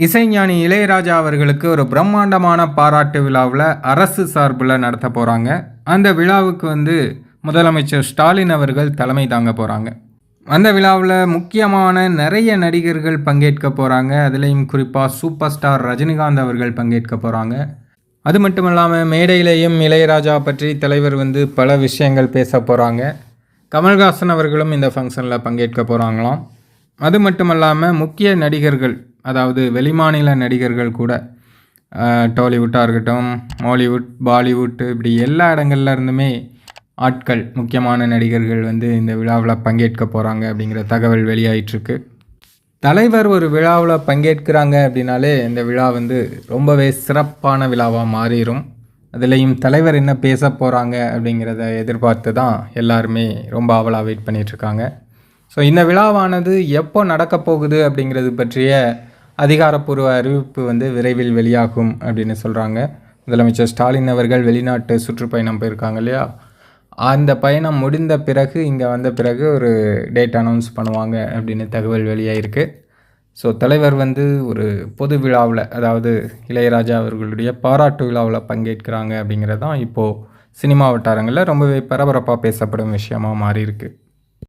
இசைஞானி இளையராஜா அவர்களுக்கு ஒரு பிரம்மாண்டமான பாராட்டு விழாவில் அரசு சார்பில் நடத்த போகிறாங்க அந்த விழாவுக்கு வந்து முதலமைச்சர் ஸ்டாலின் அவர்கள் தலைமை தாங்க போகிறாங்க அந்த விழாவில் முக்கியமான நிறைய நடிகர்கள் பங்கேற்க போகிறாங்க அதுலேயும் குறிப்பாக சூப்பர் ஸ்டார் ரஜினிகாந்த் அவர்கள் பங்கேற்க போகிறாங்க அது மட்டும் இல்லாமல் மேடையிலேயும் இளையராஜா பற்றி தலைவர் வந்து பல விஷயங்கள் பேச போகிறாங்க கமல்ஹாசன் அவர்களும் இந்த ஃபங்க்ஷனில் பங்கேற்க போகிறாங்களாம் அது மட்டும் இல்லாமல் முக்கிய நடிகர்கள் அதாவது வெளிமாநில நடிகர்கள் கூட டாலிவுட்டாக இருக்கட்டும் மாலிவுட் பாலிவுட் இப்படி எல்லா இடங்கள்ல இருந்துமே ஆட்கள் முக்கியமான நடிகர்கள் வந்து இந்த விழாவில் பங்கேற்க போகிறாங்க அப்படிங்கிற தகவல் வெளியாயிட்ருக்கு தலைவர் ஒரு விழாவில் பங்கேற்கிறாங்க அப்படின்னாலே இந்த விழா வந்து ரொம்பவே சிறப்பான விழாவாக மாறிடும் அதுலேயும் தலைவர் என்ன பேச போகிறாங்க அப்படிங்கிறத எதிர்பார்த்து தான் எல்லாருமே ரொம்ப ஆவலாக வெயிட் பண்ணிகிட்ருக்காங்க ஸோ இந்த விழாவானது எப்போ நடக்க போகுது அப்படிங்கிறது பற்றிய அதிகாரப்பூர்வ அறிவிப்பு வந்து விரைவில் வெளியாகும் அப்படின்னு சொல்கிறாங்க முதலமைச்சர் ஸ்டாலின் அவர்கள் வெளிநாட்டு சுற்றுப்பயணம் போயிருக்காங்க இல்லையா? அந்த பயணம் முடிந்த பிறகு இங்கே வந்த பிறகு ஒரு டேட் அனௌன்ஸ் பண்ணுவாங்க அப்படின்னு தகவல் வெளியாகிருக்கு ஸோ தலைவர் வந்து ஒரு பொது விழாவில் அதாவது இளையராஜா அவர்களுடைய பாராட்டு விழாவில் பங்கேற்கிறாங்க அப்படிங்கிறது தான் இப்போது சினிமா வட்டாரங்களில் ரொம்பவே பரபரப்பாக பேசப்படும் விஷயமாக மாறியிருக்கு.